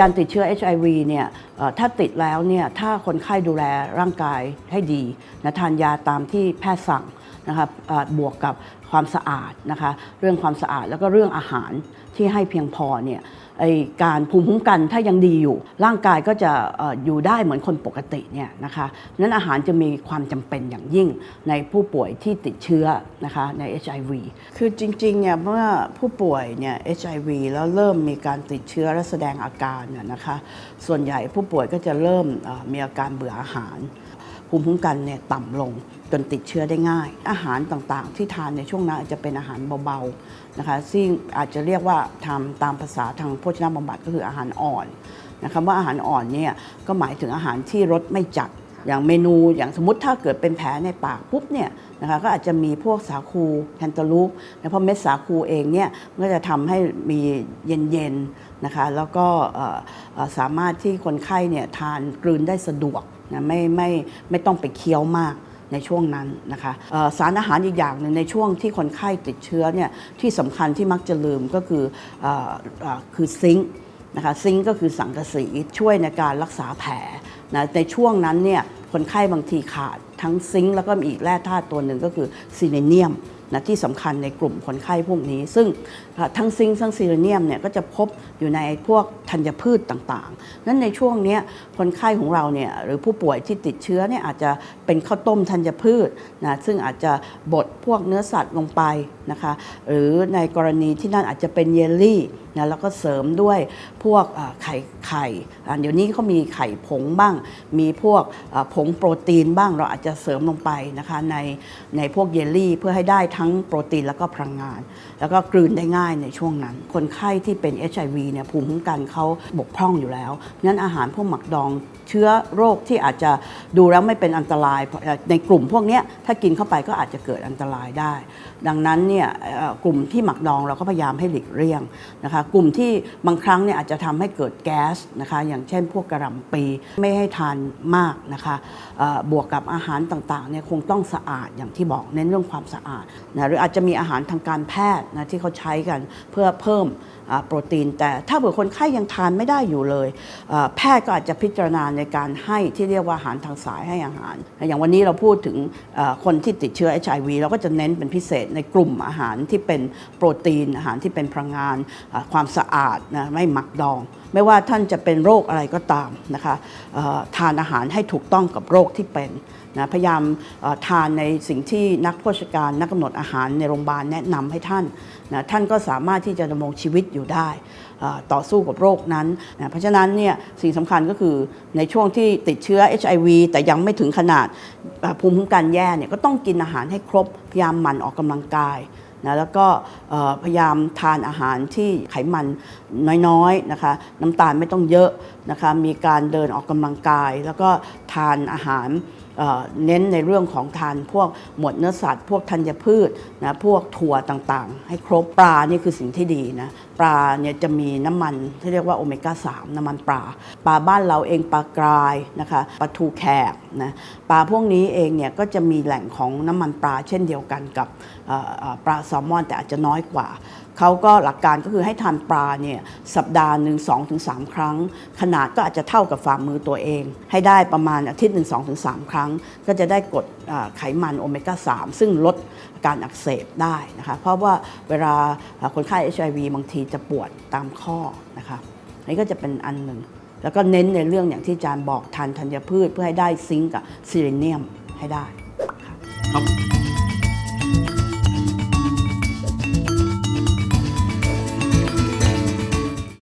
การติดเชื้อ HIV เนี่ยถ้าติดแล้วเนี่ยถ้าคนไข้ดูแลร่างกายให้ดีนะทานยาตามที่แพทย์สั่ง นะครับวกกับความสะอาดนะคะเรื่องความสะอาดแล้วก็เรื่องอาหารที่ให้เพียงพอเนี่ยไอการภูมิคุ้มกันถ้ายังดีอยู่ ร่างกายก็จะอยู่ได้เหมือนคนปกติเนี่ยนะคะนั้นอาหารจะมีความจำเป็นอย่างยิ่งในผู้ป่วยที่ติดเชื้อนะคะใน HIV คือจริงๆเนี่ยเมื่อผู้ป่วยเนี่ย HIV แล้วเริ่มมีการติดเชื้อและแสดงอาการเนี่ยนะคะส่วนใหญ่ผู้ป่วยก็จะเริ่มมีอาการเบื่ออาหาร ภูมิคุ้มกันเนี่ยต่ำลงจนติดเชื้อได้ง่าย อาหารต่างๆ ที่ทานในช่วงนั้นอาจจะเป็นอาหารเบาๆนะคะซึ่งอาจจะเรียกว่าทำตามภาษาทางโภชนาบำบัดก็คืออาหารอ่อนนะคะว่าอาหารอ่อนเนี่ยก็หมายถึงอาหารที่รสไม่จัดอย่างเมนูอย่างสมมติถ้าเกิดเป็นแผลในปากปุ๊บเนี่ยนะคะก็อาจจะมีพวกสาคูแคนตาลูปนะเพราะเม็ดสาคูเองเนี่ยก็จะทำให้มีเย็นๆนะคะแล้วก็สามารถที่คนไข้เนี่ยทานกลืนได้สะดวก นะไม่ไม่ไม่ต้องไปเคี้ยวมากในช่วงนั้นนะคะสารอาหารอีกอย่างหนึ่งในช่วงที่คนไข้ติดเชื้อเนี่ยที่สำคัญที่มักจะลืมก็คือออคือซิงค์นะคะซิงก์ก็คือสังกะสีช่วยในการรักษาแผลนะในช่วงนั้นเนี่ยคนไข้บางทีขาดทั้งซิงก์แล้วก็มีอีกแร่ธาตุตัวหนึ่งก็คือซีเนเนียม นะที่สำคัญในกลุ่มคนไข้พวกนี้ ซึ่งทั้งซิงค์ทั้งซีเรเนียมเนี่ยก็จะพบอยู่ในพวกธัญพืชต่างๆ นั้นในช่วงนี้คนไข้ของเราเนี่ยหรือผู้ป่วยที่ติดเชื้อเนี่ยอาจจะเป็นข้าวต้มธัญพืชนะซึ่งอาจจะบดพวกเนื้อสัตว์ลงไปนะคะหรือในกรณีที่นั่นอาจจะเป็นเยลลี่ นะแล้วก็เสริมด้วยพวกไข่ไข่เดี๋ยวนี้เขามีไข่ผงบ้าง มีพวกผงโปรตีนบ้างเราอาจจะเสริมลงไปนะคะในในพวกเยลลี่ เพื่อให้ได้ทั้งโปรตีนแล้วก็พลังงาน แล้วก็กลืนได้ง่ายในช่วงนั้น คนไข้ที่เป็น HIV เนี่ยภูมิคุ้มกันเขาบกพร่องอยู่แล้วนั้นอาหารพวกหมักดอง เชื้อโรคที่อาจจะดูแล้วไม่เป็นอันตราย ในกลุ่มพวกนี้ถ้ากินเข้าไปก็อาจจะเกิดอันตรายได้ ดังนั้นเนี่ยกลุ่มที่หมักดองเราก็พยายามให้หลีกเลี่ยงนะคะกลุ่มที่บางครั้งเนี่ยอาจจะทำให้เกิดแก๊สนะคะอย่างเช่นพวกกระหล่ำปีไม่ให้ทานมากนะคะบวกกับอาหารต่างๆเนี่ยคงต้องสะอาดอย่างที่บอกเน้นเรื่องความสะอาดนะหรืออาจจะมีอาหารทางการแพทย์นะที่เขาใช้กันเพื่อเพิ่มโปรตีน แต่ถ้าเผื่อคนไข้ยังทานไม่ได้อยู่เลย แพทย์ก็อาจจะพิจารณาในการให้ที่เรียกว่าอาหารทางสายให้อาหาร อย่างวันนี้เราพูดถึงคนที่ติดเชื้อ HIV เราก็จะเน้นเป็นพิเศษในกลุ่มอาหารที่เป็นโปรตีนอาหารที่เป็นพลังงานความสะอาดนะไม่หมักดองไม่ว่าท่านจะเป็นโรคอะไรก็ตามนะคะทานอาหารให้ถูกต้องกับโรคที่เป็นนะพยายามทานในสิ่งที่นักโภชการนักกำหนดอาหารในโรงพยาบาลแนะนำให้ท่านนะท่านก็สามารถที่จะดำรงชีวิตอยู่ได้ต่อสู้กับโรคนั้นนะเพราะฉะนั้นเนี่ยสิ่งสำคัญก็คือในช่วงที่ติดเชื้อ HIV แต่ยังไม่ถึงขนาดภูมิคุ้มกันแย่เนี่ยก็ต้องกินอาหารให้ครบพยายามหมั่นออกกำลังกาย นะแล้วก็พยายามทานอาหารที่ไขมันน้อยๆนะคะน้ำตาลไม่ต้องเยอะนะคะมีการเดินออกกำลังกาย แล้วก็ทานอาหาร เน้นในเรื่องของทานพวกหมดเนื้อสัตว์ พวกธัญพืชนะพวกถั่วต่างๆ ให้ครบปลานี่คือสิ่งที่ดีนะปลาเนี่ยจะมีน้ำมันที่เรียกว่าโอเมก้า 3 น้ำมันปลา ปลาบ้านเราเองปลากรายนะคะปลาทูแขกนะปลาพวกนี้เองเนี่ยก็จะมีแหล่งของน้ำมันปลาเช่นเดียวกันกับปลาแซลมอน แต่อาจจะน้อยกว่าเขาก็หลักการก็คือให้ทานปลาเนี่ยสัปดาห์หนึ่งสองถึงสามครั้ง ขนาดก็อาจจะเท่ากับฝ่ามือตัวเอง ให้ได้ประมาณอาทิตย์หนึ่งสองถึงสามครั้งก็จะได้กดไขมันโอเมก้า 3 ซึ่งลดการอักเสบได้นะคะ เพราะว่าเวลาคนไข้ HIV บางทีจะปวดตามข้อนะคะนี่ก็จะเป็นอันหนึ่ง แล้วก็เน้นในเรื่องอย่างที่อาจารย์บอกทานธัญพืชเพื่อให้ได้ซิงก์กับซีเรเนียมให้ได้ค่ะครับ